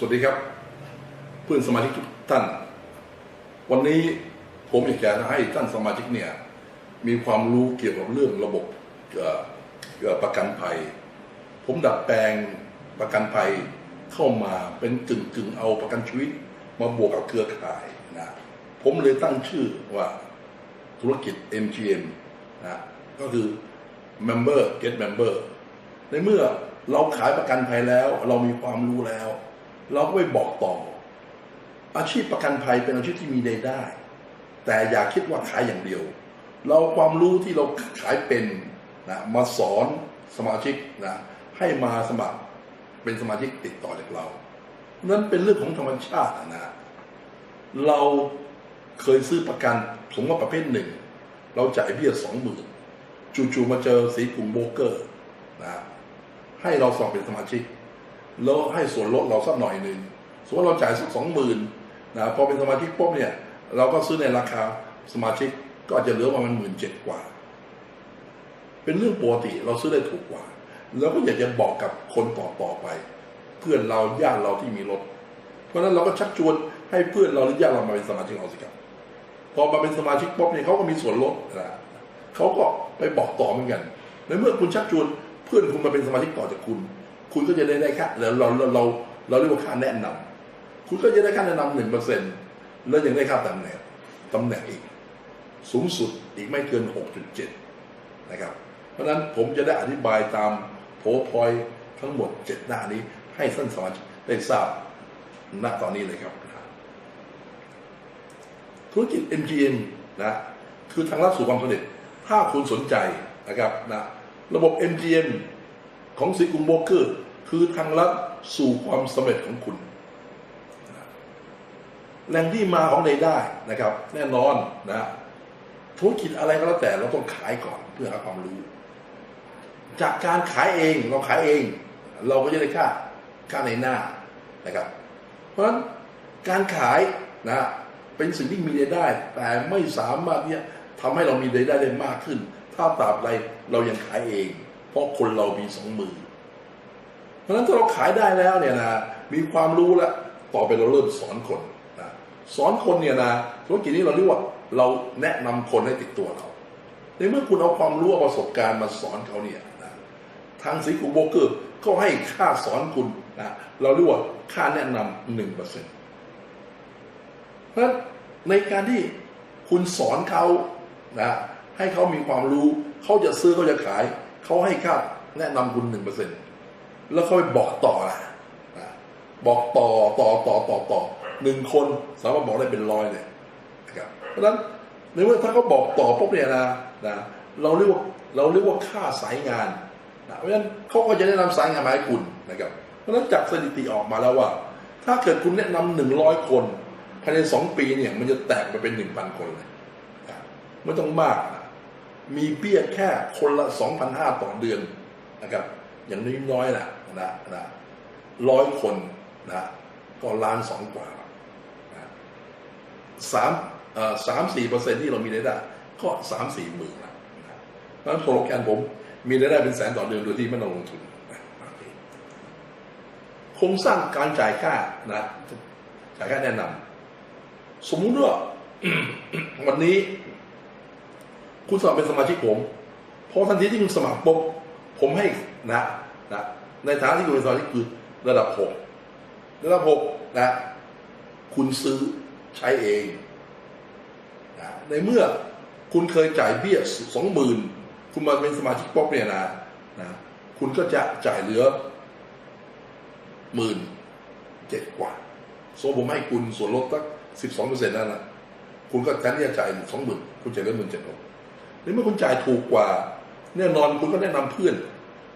สวัสดีครับ เพื่อนสมาชิกทุกท่าน วันนี้ผมอยากจะให้ท่านสมาชิกเนี่ยมีความรู้เกี่ยวกับเรื่องระบบเอ่อเอ่อประกันภัย ผมดัดแปลงประกันภัยเข้ามาเป็นกึ่งกึ่งเอาประกันชีวิต มาบวกกับเครือข่ายนะผมเลยตั้งชื่อว่าธุรกิจ MGM นะก็คือ Member Get Member ในเมื่อเราขายประกันภัยแล้ว เรามีความรู้แล้ว เราก็ไปบอกต่อ อาชีพประกันภัยเป็นอาชีพที่มีรายได้ แต่อย่าคิดว่าขายอย่างเดียว เราความรู้ที่เราขายเป็นนะมาสอนสมาชิกนะให้มาสมัครเป็นสมาชิกติดต่อจากเรา นั้นเป็นเรื่องของธรรมชาตินะเราเคยซื้อประกันสมมติว่าประเภทหนึ่ง เราจ่ายเบี้ยสองหมื่นจู่ๆมาเจอสีกลุ่มโบเกอร์นะให้เราสอบเป็นสมาชิก แล้วให้ส่วนลดเราสักหน่อยหนึ่งสมมติเราจ่ายสักสองหมื่นนะพอเป็นสมาชิกปุ๊บเนี่ย เราก็ซื้อในราคาสมาชิกก็อาจจะเหลือประมาณหมื่นเจ็ดกว่า เป็นเรื่องปกติเราซื้อได้ถูกกว่า แล้วก็อยากจะบอกกับคนต่อต่อๆไป เพื่อนเราญาติเราที่มีรถ เพราะฉะนั้นเราก็ชักชวนให้เพื่อนเราหรือญาติเรามาเป็นสมาชิกเราสิครับพอมาเป็นสมาชิกปุ๊บเนี่ยเขาก็มีส่วนลดนะเขาก็ไปบอกต่อเหมือนกันในเมื่อคุณชักชวนเพื่อนคุณมาเป็นสมาชิกต่อจากคุณ คุณก็จะได้ได้ค่าเราเราเราเราเรียกว่าค่าแนะนำคุณก็จะได้ค่าแนะนำหนึ่งเปอร์เซ็นต์แล้วยังได้ค่าตำแหน่งตำแหน่งอีก สูงสุดอีกไม่เกิน 6.7 นะครับ เพราะฉะนั้นผมจะได้อธิบายตามโพพอยทั้งหมด 7 หน้านี้ให้ท่านสมาชิกได้ทราบณตอนนี้เลยครับ ธุรกิจ MGM นะคือทางลัดสู่ความสำเร็จถ้าคุณสนใจนะครับนะระบบ MGM ของสีกรุงโบกเกอร์ คือทางลัดสู่ความสำเร็จของคุณ แหล่งที่มาของรายได้นะครับ แน่นอนนะธุรกิจอะไรก็แล้วแต่เราต้องขายก่อนเพื่อหาความรู้ จากการขายเองเราขายเอง เราก็จะได้ค่าค่าในหน้านะครับ เพราะฉะนั้นการขายนะเป็นสิ่งที่มีรายได้ แต่ไม่สามารถเนี่ยทำให้เรามีรายได้ได้มากขึ้น ถ้าตราบใดเรายังขายเอง เพราะคนเรามีสองมือ ราะฉะนั้นถ้าเราขายได้แล้วเนี่ยนะมีความรู้แล้วต่อไปเราเริ่มสอนคนนะสอนคนเนี่ยนะธุรกิจนี้เราเรียกว่าเราแนะนำคนให้ติดตัวเราในเมื่อคุณเอาความรู้ประสบการณ์มาสอนเขาเนี่ยนะทางสีกรุโบกเกอร์ก็ให้ค่าสอนคุณนะเราเรียกว่าค่าแนะนำหนึ่งเปอร์เซ็นต์เพราะในการที่คุณสอนเขานะให้เขามีความรู้ เขาจะซื้อเขาจะขาย เขาให้ค่าแนะนำคุณหนึ่งเปอร์เซ็นต์ แล้วเขาไปบอกต่อนะนะบอกต่อต่อต่อต่อต่อหนึ่งคนสามารถบอกได้เป็นร้อยเลยนะครับเพราะฉะนั้นในเมื่อถ้าเขาบอกต่อปุ๊บเนี่ยนะนะเราเรียกว่าเราเรียกว่าค่าสายงานนะเพราะฉะนั้นเขาก็จะแนะนำสายงานมาให้คุณนะครับ เพราะฉะนั้นจากสถิติออกมาแล้วว่า ถ้าเกิดคุณแนะนำหนึ่งร้อยคนภายในสองปีเนี่ยมันจะแตกไปเป็นหนึ่งพันคนเลยนะไม่ต้องมากนะมีเบี้ยแค่คนละสองพันห้าต่อเดือนนะครับ อย่างน้อยๆนะนะนะร้อยคนนะก็ล้านสองกว่าสามเอ่อสามสี่เปอร์เซ็นที่เรามีรายได้ก็สามสี่หมื่นนะนะเพราะฉะนั้นโปรแกรมผมมีรายได้เป็นแสนต่อเดือนโดยที่ไม่ต้องลงทุนโคโครงสร้างการจ่ายค่านะจ่ายค่าแนะนำสมมุติว่าวันนี้ คุณสมัครเป็นสมาชิกผมพอทันทีที่คุณสมัครปุ๊บผมให้ นะนะในฐานะที่คุณเป็นสมาชิกคือระดับหกระดับหกนะ คุณซื้อใช้เองนะในเมื่อคุณเคยจ่ายเบี้ยสองหมื่นคุณมาเป็นสมาชิกปุ๊บเนี่ยนะนะคุณก็จะจ่ายเหลือหมื่นเจ็ดกว่าโซผมให้คุณส่วนลดสักสิบสองเปอร์เซ็นต์นั่นแหละคุณก็แทนที่จะจ่ายสองหมื่นคุณจ่ายเหลือหมื่นเจ็ดในเมื่อคุณจ่ายถูกกว่า แน่นอนคุณก็แนะนำเพื่อน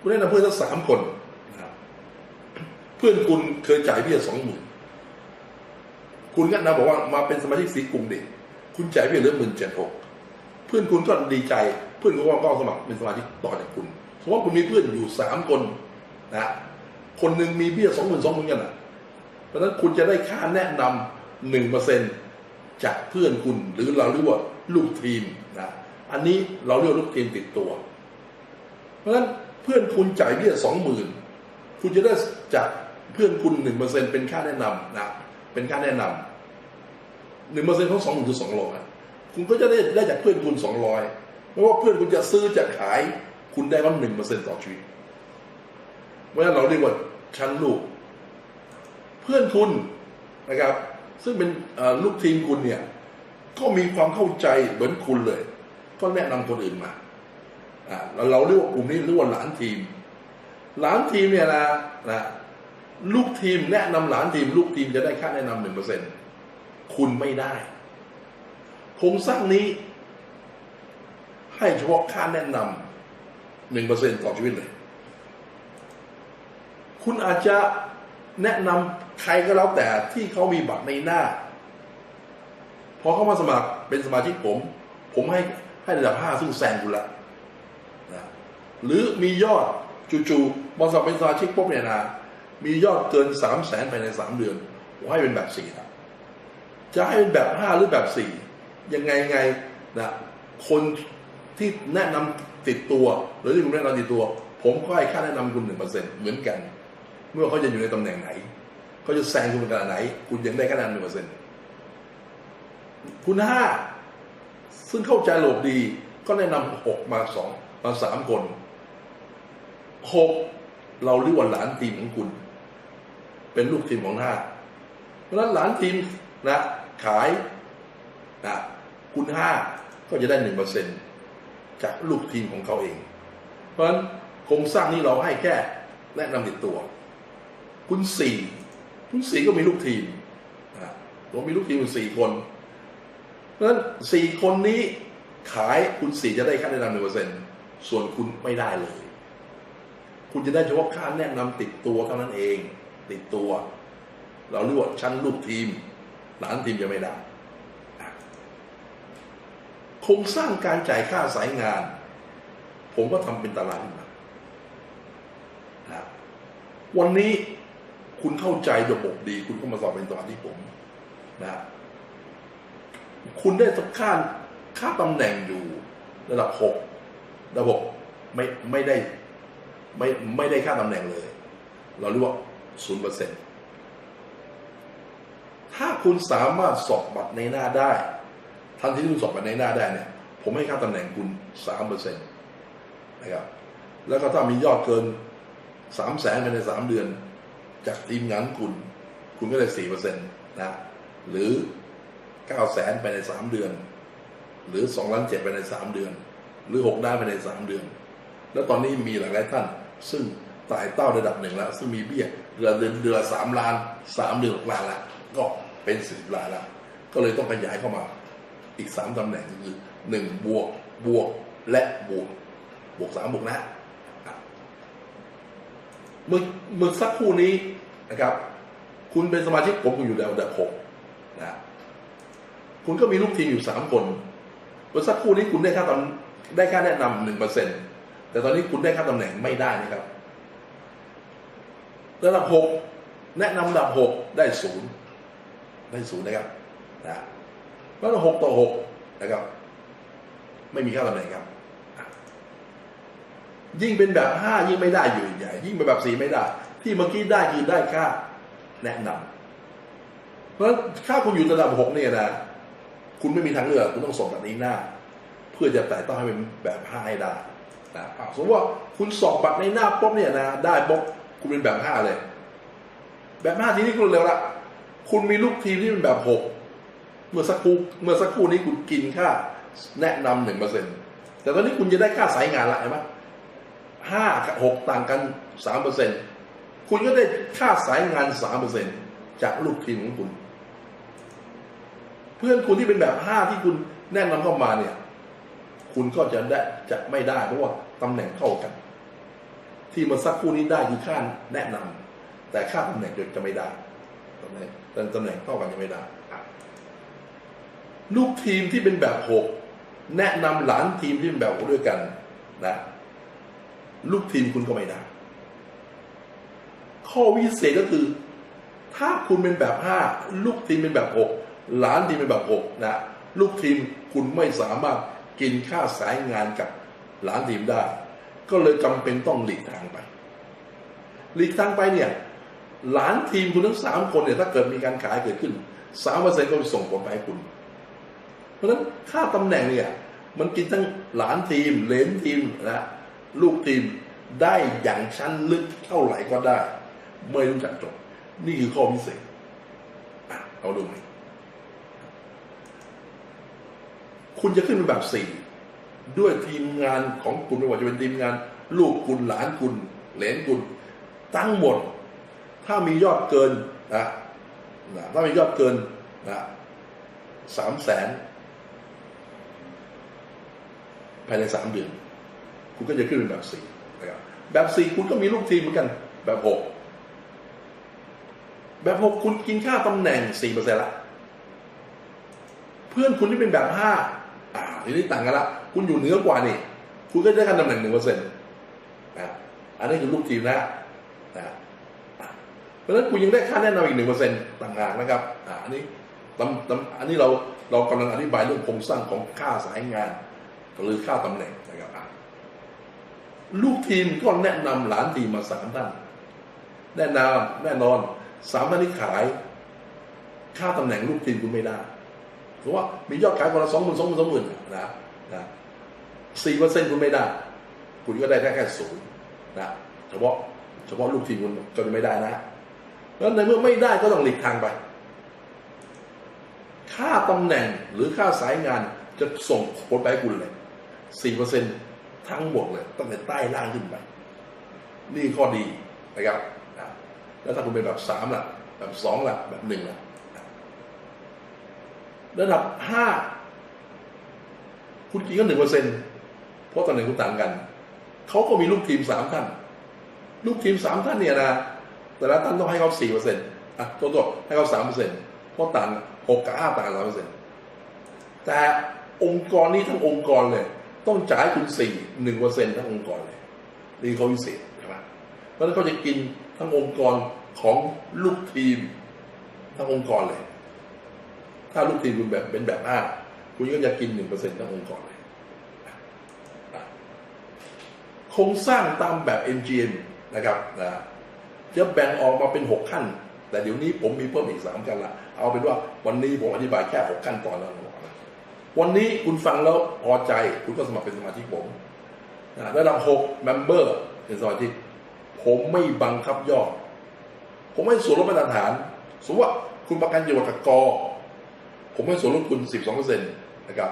คุณแนะนำเพื่อนสักสามคนนะครับเพื่อนคุณเคยจ่ายเบี้ยสองหมื่นคุณก็นะบอกว่ามาเป็นสมาชิกสีกรุงเด็กคุณจ่ายเบี้ยเหลือหมื่นเจ็ดหกเพื่อนคุณก็ดีใจ เพื่อนคุณก็ก็สมัครเป็นสมาชิกต่อจากคุณสมมติว่าคุณมีเพื่อนอยู่สามคนนะคนหนึ่งมีเบี้ยสองหมื่นสองหมื่นกันอะเพราะฉะนั้นคุณจะได้ค่าแนะนำหนึ่งเปอร์เซ็นจากเพื่อนคุณหรือเราเรียกว่าลูกทีมนะอันนี้เราเรียกลูกทีมติดตัว เพราะฉะนั้น เพื่อนคุณจ่ายเบี้ยสองหมื่นคุณจะได้จากเพื่อนคุณหนึ่งเปอร์เซ็นเป็นค่าแนะนำนะเป็นค่าแนะนำหนึ่งเปอร์เซ็นของสองหมื่นคือสองร้อยคุณก็จะได้ได้จากเพื่อนคุณสองร้อยไม่ว่าเพื่อนคุณจะซื้อจะขาย คุณได้ว่าหนึ่งเปอร์เซ็นต่อชีวิตเพราะฉะนั้นเราเรียกว่าชั้นลูก เพื่อนคุณนะครับ ซึ่งเป็นลูกทีมคุณเนี่ย ก็มีความเข้าใจเหมือนคุณเลย ก็แนะนำคนอื่นมา เราเราเรียกว่ากลุ่มนี้เรียกว่าหลานทีม หลานทีมเนี่ยนะนะลูกทีมแนะนำหลานทีม ลูกทีมจะได้ค่าแนะนำหนึ่งเปอร์เซ็นคุณไม่ได้โครงสร้างนี้ ให้เฉพาะค่าแนะนำหนึ่งเปอร์เซ็นต่อชีวิตเลย คุณอาจจะแนะนำใครก็แล้วแต่ที่เขามีบัตรในหน้า พอเข้ามาสมัครเป็นสมาชิกผม ผมให้ให้ระดับห้าซึ่งแซงคุณละ หรือมียอดจู่ๆบอสมัครเป็นสมาชิกปุ๊บเนี่ยนะมียอดเกินสามแสนภายในสามเดือนผมให้เป็นแบบสี่นะจะให้เป็นแบบห้าหรือแบบสี่ยังไงไงนะคนที่แนะนำติดตัวหรือที่ผมแนะนำติดตัว ผมก็ให้ค่าแนะนำคุณหนึ่งเปอร์เซ็นต์เหมือนกันเมื่อเขาจะอยู่ในตำแหน่งไหนเขาจะแซงคุณขนาดไหน คุณยังได้คะแนนหนึ่งเปอร์เซ็นต์คุณห้าซึ่งเข้าใจโลกดีก็แนะนำหกมาสองมาสามคน หกเราเรียกว่าหลานทีมของคุณ เป็นลูกทีมของห้าเพราะฉะนั้นหลานทีมนะขายนะคุณห้าก็จะได้หนึ่งเปอร์เซ็นจากลูกทีมของเขาเอง เพราะฉะนั้นโครงสร้างนี้เราให้แค่แนะนำติดตัว คุณสี่คุณสี่ก็มีลูกทีมนะผมมีลูกทีมอยู่สี่คน เพราะฉะนั้นสี่คนนี้ขายคุณสี่จะได้ค่าแนะนำหนึ่งเปอร์เซ็นส่วนคุณไม่ได้เลย คุณจะได้เฉพาะค่าแนะนำติดตัวเท่านั้นเอง ติดตัว เราเรียกว่าชั้นลูกทีม หลานทีมจะไม่ได้โครงสร้างการจ่ายค่าสายงาน ผมก็ทำเป็นตารางมานะวันนี้คุณเข้าใจระบบดี คุณก็มาสอบเป็นสมาชิกผมนะคุณได้สักค่าค่าตำแหน่งอยู่ ระดับหกระบบไม่ไม่ได้ ไม่ไม่ได้ค่าตำแหน่งเลย เราเรียกว่าศูนย์เปอร์เซ็นถ้าคุณสามารถสอบบัตรในหน้าได้ ทันทีที่คุณสอบบัตรในหน้าได้เนี่ย ผมให้ค่าตำแหน่งคุณสามเปอร์เซ็นนะครับ แล้วก็ถ้ามียอดเกินสามแสนภายในสามเดือน จากทีมงานคุณ คุณก็ได้สี่เปอร์เซ็นต์นะ หรือเก้าแสนภายในสามเดือน หรือสองล้านเจ็ดภายในสามเดือน หรือหกล้ภายในสามเดือน แล้วตอนนี้มีหลายหลายท่าน ซึ่งไต่เต้าระดับหนึ่งแล้ว ซึ่งมีเบี้ยเดือนเดือนเดือนสามล้านสามเดือนหกล้านละก็เป็นสิบล้านละก็เลยต้องขยายเข้ามาอีกสามตำแหน่งคือหนึ่งบวกบวกและบวกบวกสามบวกนะอะเมื่อเมื่อสักครู่นี้นะครับ คุณเป็นสมาชิกผมคุณอยู่ในอันดับหกนะคุณก็มีลูกทีมอยู่สามคนเมื่อสักครู่นี้คุณได้ค่าตำได้ค่าแนะนำหนึ่งเปอร์เซ็นต์ แต่ตอนนี้คุณได้ค่าตำแหน่งไม่ได้นะครับระดับหกแนะนำระดับหกได้ศูนย์ได้ศูนย์นะครับนะแล้วหกต่อหกนะครับ ไม่มีค่าตำแหน่งครับ ยิ่งเป็นแบบห้ายิ่งไม่ได้อยู่ใหญ่ ยิ่งเป็นแบบสี่ไม่ได้ ที่เมื่อกี้ได้คือได้ค่าแนะนำเพราะฉะนั้าคุณอยู่ระดับหกเนี่ยนะคุณไม่มีทางเลือกคุณต้องส่งแบบนี้หน้า เพื่อจะแต่ต้องให้เป็นแบบห้าให้ได้ นะอะสมมติว่าคุณสอบบัตรในหน้าปุ๊บเนี่ยนะได้ปุ๊บคุณเป็นแบบห้าเลย แบบห้าทีนี้คุณเร็วละคุณมีลูกทีมที่เป็นแบบหกเมื่อสักครู่เมื่อสักครู่นี้คุณกินค่าแนะนำหนึ่งเปอร์เซ็นต์แต่ตอนนี้คุณจะได้ค่าสายงานละเห็นไหมห้ากับหกต่างกันสามเปอร์เซ็นต์คุณก็ได้ค่าสายงานสามเปอร์เซ็นต์จากลูกทีมของคุณ เพื่อนคุณที่เป็นแบบห้าที่คุณแนะนำเข้ามาเนี่ย คุณก็จะได้จะไม่ได้เพราะว่าตำแหน่งเท่ากัน ที่มาสักคู่นี้ได้คือค่าแนะนำแต่ค่าตำแหน่งเดจะไม่ได้ตำแหน่งตำแหน่งเท่ากันจะไม่ได้ลูกทีมที่เป็นแบบหกแนะนำหลานทีมที่เป็นแบบหกด้วยกันนะลูกทีมคุณก็ไม่ได้ ข้อวิเศษก็คือ ถ้าคุณเป็นแบบห้าลูกทีมเป็นแบบหกหลานทีมเป็นแบบหกนะลูกทีมคุณไม่สามารถ กินค่าสายงานกับหลานทีมได้ ก็เลยจำเป็นต้องหลีกทางไป หลีกทางไปเนี่ย หลานทีมคุณทั้งสามคนเนี่ยถ้าเกิดมีการขายเกิดขึ้นสามเปอร์เซ็นต์ก็ไปส่งผลไปให้คุณ เพราะฉะนั้นค่าตำแหน่งเนี่ย มันกินทั้งหลานทีมเลนทีมนะลูกทีมได้อย่างชั้นลึกเท่าไหร่ก็ได้ ไม่รู้จักจบนี่คือข้อพิเศษเอาดูไหม คุณจะขึ้นเป็นแบบสี่ด้วยทีมงานของคุณไม่ว่าจะเป็นทีมงาน ลูกคุณหลานคุณเหลนคุณทั้งหมด ถ้ามียอดเกินนะนะถ้ามียอดเกินนะสามแสนภายในสามเดือน คุณก็จะขึ้นเป็นแบบสี่นะครับแบบสี่คุณก็มีลูกทีมเหมือนกัน แบบหกแบบหกคุณกินค่าตำแหน่งสี่เปอร์เซ็นต์ละ เพื่อนคุณที่เป็นแบบห้าอ่า ทีนี้ต่างกันละ คุณอยู่เหนือกว่านี่ คุณก็ได้ค่าตำแหน่งหนึ่งเปอร์เซ็นต์นะอันนี้คือลูกทีมนะนะอะเพราะฉะนั้นคุณยังได้ค่าแนะนำอีกหนึ่งเปอร์เซ็นต์ต่างหากนะครับอ่าอันนี้ตำตำอันนี้เราเรากำลังอธิบายเรื่องโครงสร้างของค่าสายงาน หรือค่าตำแหน่งนะครับลูกทีมก็แนะนำหลานทีมมาสามท่านแน่นอนแน่นอนสามท่านที่ขาย ค่าตำแหน่งลูกทีมคุณไม่ได้ เพราะว่ามียอดขายคนละสองหมื่นสองหมื่นสองหมื่นนะนะสี่เปอร์เซ็นต์คุณไม่ได้ คุณก็ได้แค่แค่ศูนย์นะเฉพาะเฉพาะลูกทีมคุณก็จะไม่ได้นะแล้วในเมื่อไม่ได้ก็ต้องหลีกทางไป ค่าตำแหน่งหรือค่าสายงานจะส่งผลไปคุณเลยสี่เปอร์เซ็นต์ทั้งหมดเลยตั้งแต่ใต้ล่างขึ้นไป นี่ข้อดีนะครับนะแล้วถ้าคุณเป็นแบบสามล่ะ แบบสองล่ะ แบบหนึ่งล่ะ ระดับห้าคุณกินก็หนึ่งเปอร์เซ็นเพราะตำแหน่งคุณต่างกัน เขาก็มีลูกทีมสามท่าน ลูกทีมสามท่านเนี่ยนะ แต่ละท่านต้องให้เขาสี่เปอร์เซ็นต์อะตัวตัวให้เขาสามเปอร์เซ็นต์เพราะต่างหกกับห้าต่างสามเปอร์เซ็นต์แต่องค์กรนี้ทั้งองค์กรเลย ต้องจ่ายคุณสี่หนึ่งเปอร์เซ็นต์ทั้งองค์กรเลยนี่เขาพิเศษใช่ไหมเพราะฉะนั้นเขาจะกินทั้งองค์กรของลูกทีมทั้งองค์กรเลย ถ้าลูกทีมคุณแบบเป็นแบบห้าคุณก็จะกินหนึ่งเปอร์เซ็นต์ทั้งองค์กรเลยโครงสร้างตามแบบ NGN นะครับนะจะแบ่งออกมาเป็นหกขั้น แต่เดี๋ยวนี้ผมมีเพิ่มอีกสามขั้นละ เอาเป็นว่าวันนี้ผมอธิบายแค่หกขั้นตอนแล้วนะวันนี้คุณฟังแล้วพอใจคุณก็สมัครเป็นสมาชิกผมนะระดับหกเมมเบอร์เป็นสมาชิกผมไม่บังคับยอด ผมให้ส่วนลดมาตรฐาน สมมติว่าคุณประกันอยู่กับกอ ผมให้ส่วนลดคุณ 12เปอร์เซ็นต์นะครับ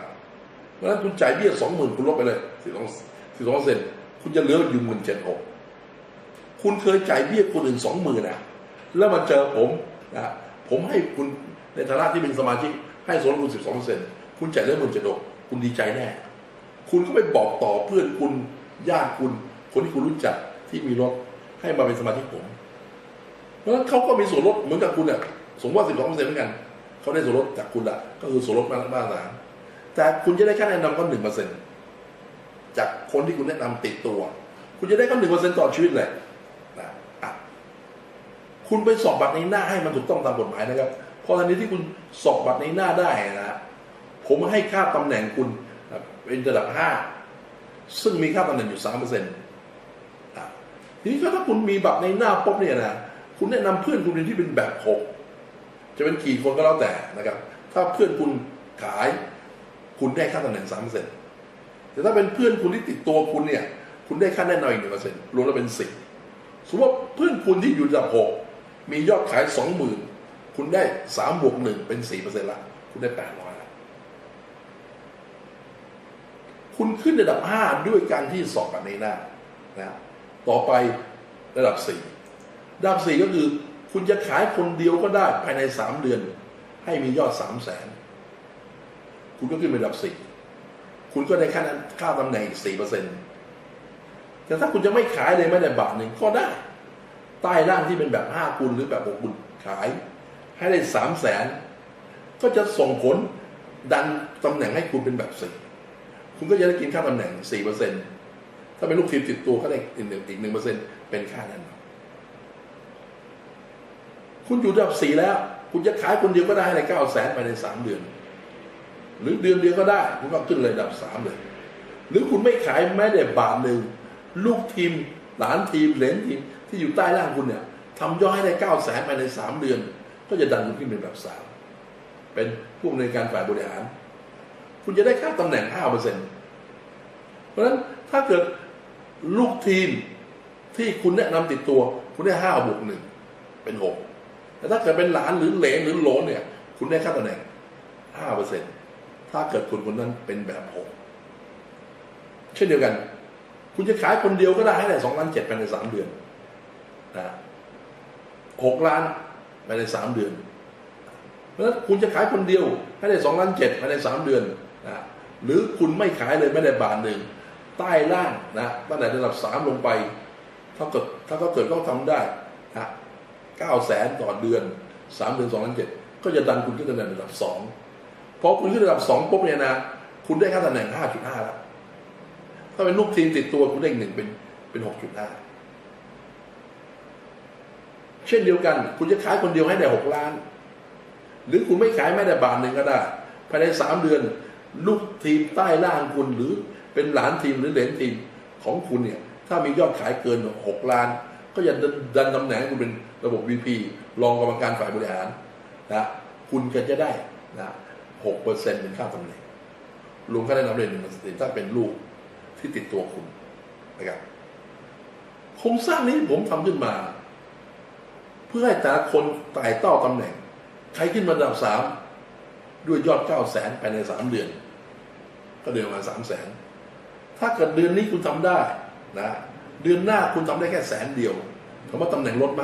เพราะฉะนั้นคุณจ่ายเบี้ย 20,000 คุณลดไปเลย 12 12เปอร์เซ็นต์คุณจะเหลืออยู่หมื่นเจ็ดหกคุณเคยจ่ายเบี้ยคนอื่น 20,000นะแล้วมาเจอผมนะผมให้คุณในฐานะที่เป็นสมาชิกให้ส่วนลดคุณ 12เปอร์เซ็นต์คุณจ่ายเหลือหมื่นจดกคุณดีใจแน่ คุณก็ไปบอกต่อเพื่อนคุณญาติคุณ คนที่คุณรู้จักที่มีรถให้มาเป็นสมาชิกผม เพราะฉะนั้นเขาก็มีส่วนลดเหมือนกับคุณเนี่ยสมมติว่า 12เปอร์เซ็นต์เหมือนกัน เขาได้ส่วนลดจากคุณละก็คือส่วนลดมามาตรฐานแต่คุณจะได้ค่าแนะนำก็หนึ่งเปอร์เซ็นต์จากคนที่คุณแนะนำติดตัว คุณจะได้ก็หนึ่งเปอร์เซ็นต์ต่อชีวิตเลยนะะคุณไปสอบบัตรในหน้าให้มันถูกต้องตามกฎหมายนะครับเพราะทันทีที่คุณสอบบัตรในหน้าได้นะผมให้ค่าตำแหน่งคุณเป็นระดับห้าซึ่งมีค่าตำแหน่งอยู่สามเปอร์เซ็นต์ทีนี้ถ้าคุณมีบัตรในหน้าปุ๊บเนี่ยนะคุณแนะนำเพื่อนคุณที่เป็นแบบหก จะเป็นกี่คนก็แล้วแต่นะครับ ถ้าเพื่อนคุณขาย คุณได้ค่าตำแหน่งสามเปอร์เซ็นต์แต่ถ้าเป็นเพื่อนคุณที่ติดตัวคุณเนี่ย คุณได้ค่าแน่นอนอีกหนึ่งเปอร์เซ็นต์รวมแล้วเป็นสิบสมมติว่าเพื่อนคุณที่อยู่ระดับหกมียอดขายสองหมื่นคุณได้สามบวกหนึ่งเป็นสี่เปอร์เซ็นต์ละคุณได้แปดร้อยละคุณขึ้นระดับห้าด้วยการที่สอบแบบในหน้านะต่อไประดับสี่ระดับสี่ก็คือ คุณจะขายคนเดียวก็ได้ภายในสามเดือน ให้มียอดสามแสนคุณก็ขึ้นไประดับสี่คุณก็ได้ค่านั้นค่าตำแหน่งอีกสี่เปอร์เซ็นต์แต่ถ้าคุณจะไม่ขายเลยแม้แต่บาทหนึ่งก็ได้ ใต้ร่างที่เป็นแบบห้าคุณหรือแบบหกคุณขาย ให้ได้สามแสนก็จะส่งผลดันตำแหน่งให้คุณเป็นแบบสี่คุณก็จะได้กินค่าตำแหน่งสี่เปอร์เซ็นต์ถ้าเป็นลูกทีมติดตัวก็ได้อีกหนึ่งเปอร์เซ็นต์เป็นค่านั้น คุณอยู่ระดับสี่แล้ว คุณจะขายคนเดียวก็ได้ในเก้าแสนภายในสามเดือน หรือเดือนเดียวก็ได้ คุณก็ขึ้นเลยระดับสามเลย หรือคุณไม่ขายแม้แต่บาทหนึ่งลูกทีมหลานทีมเหลนทีมที่อยู่ใต้ล่างคุณเนี่ยทำย่อดให้ได้เก้าแสนภายในสามเดือน ก็จะดันคุณขึ้นเป็นแบบสามเป็นผู้อำนวยการฝ่ายบริหาร คุณจะได้ค่าตำแหน่งห้าเปอร์เซ็นต์เพราะฉะนั้นถ้าเกิดลูกทีมที่คุณแนะนำติดตัว คุณได้ห้าบวกหนึ่งเป็นหก แต่ถ้าเกิดเป็นหลานหรือเหลนหรือโหลนเนี่ย คุณได้ค่าตำแหน่งห้าเปอร์เซ็นถ้าเกิดคนคนนั้นเป็นแบบหกเช่นเดียวกัน คุณจะขายคนเดียวก็ได้ให้ได้สองล้านเจ็ดภายในสามเดือนนะหกล้านภายในสามเดือนเพราะฉะนั้นคุณจะขายคนเดียวให้ได้สองล้านเจ็ดภายในสามเดือนนะหรือคุณไม่ขายเลยไม่ได้บาทหนึ่งใต้ล่างนะตั้งแต่ระดับสามลงไป ถ้าเกิดถ้าเขาเกิดต้องทำได้นะ เก้าแสนต่อเดือนสามเดือนสองล้านเจ็ดก็จะดันคุณขึ้นตำแหน่งระดับสองพอคุณขึ้นระดับสองปุ๊บเนี่ยนะคุณได้ค่าตำแหน่งห้าจุดห้าแล้วถ้าเป็นลูกทีมติดตัวคุณได้อีกหนึ่งเป็นเป็นหกจุดห้าเช่นเดียวกัน คุณจะขายคนเดียวให้ได้หกล้าน หรือคุณไม่ขายไม่ได้บาทหนึ่งก็ได้ภายในสามเดือน ลูกทีมใต้ล่างคุณหรือเป็นหลานทีมหรือเหลนทีมของคุณเนี่ย ถ้ามียอดขายเกินหกล้าน ก็จะดันตำแหน่งคุณเป็นระบบ VP รองกรรมการฝ่ายบริหารนะคุณก็จะได้นะหกเปอร์เซ็นต์เป็นค่าตำแหน่งรวมค่าได้นำเรียนหนึ่งเปอร์เซ็นต์ถ้าเป็นลูกที่ติดตัวคุณนะครับโครงสร้างนี้ผมทำขึ้นมา เพื่อให้แต่ละคนไต่เต้าตำแหน่ง ใครขึ้นมาอันดับสามด้วยยอดเก้าแสนภายในสามเดือน ก็เดือนมาสามแสนถ้าเกิดเดือนนี้คุณทำได้นะ เดือนหน้าคุณทำได้แค่แสนเดียวถามว่าตำแหน่งลดไหม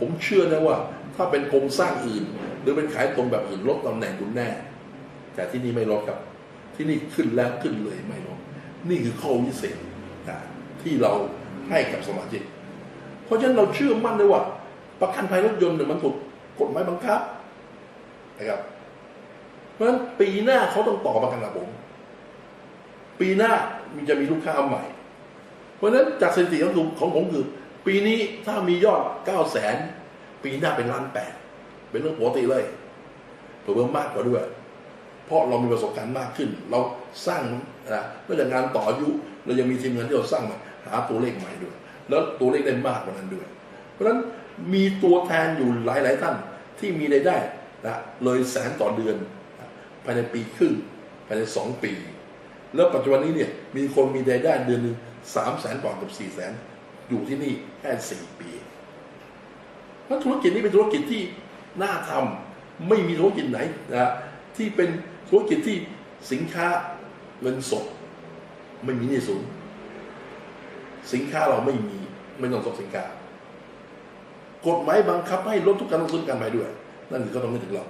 ผมเชื่อนะว่า ถ้าเป็นโครงสร้างอื่น หรือเป็นขายตรงแบบอื่นลดตำแหน่งคุณแน่ แต่ที่นี่ไม่ลดครับ ที่นี่ขึ้นแล้วขึ้นเลยไม่ลดนี่คือข้อวิเศษนะที่เราให้กับสมาชิก เพราะฉะนั้นเราเชื่อมั่นเลยว่า ประกันภัยรถยนต์เนี่ยมันถูกกฎหมายบังคับนะครับ เพราะฉะนั้นปีหน้าเขาต้องต่อประกันกับผม ปีหน้ามันจะมีลูกค้าใหม่ เพราะฉะนั้นจากสถิติของผมของผมคือ ปีนี้ถ้ามียอดเก้าแสนปีหน้าเป็นล้านแปดเป็นเรื่องปกติเลยเพิ่มมากกว่าด้วย เพราะเรามีประสบการณ์มากขึ้น เราสร้างนะนอกจากงานต่ออายุ เรายังมีทีมงานที่เราสร้างมาหาตัวเลขใหม่ด้วย แล้วตัวเลขได้มากกว่านั้นด้วย เพราะฉะนั้นมีตัวแทนอยู่หลาย ๆ ท่านที่มีรายได้นะเลยแสนต่อเดือนภายในปีครึ่งภายในสองปี แล้วปัจจุบันนี้เนี่ยมีคนมีรายได้เดือนหนึ่ง สามแสนกว่ากับสี่แสนอยู่ที่นี่แค่สี่ปีเพราะธุรกิจนี้เป็นธุรกิจที่น่าทำไม่มีธุรกิจไหนนะที่เป็นธุรกิจที่สินค้าเงินสดไม่มีในศูนย์สินค้าเราไม่มีไม่ต้องส่งสินค้ากฎหมายบังคับให้ลดทุกการลงทุนการไปด้วย นั่นคือเขาต้องนึกถึงเรา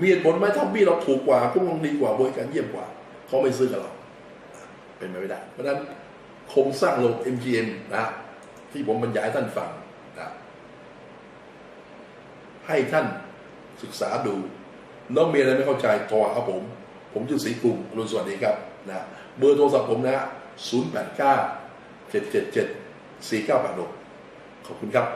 มีเหตุผลไหมถ้าบี้เราถูกกว่าคุ้มครองดีกว่าบริการเยี่ยมกว่าเขาไม่ซื้อกับเรา เป็นไปไม่ได้ เพราะฉะนั้น ครงสร้างระบบ MGM นะที่ผมบรรยายท่านฟังนะให้ท่านศึกษาดูแล้วมีอะไรไม่เข้าใจโทรหาผม ผมชื่อศรีกลุ่มรุนสวัสดีครับนะเบอร์โทรศัพท์ผมนะ 0 8 9 7 7 7 4 9 8 6ขอบคุณครับ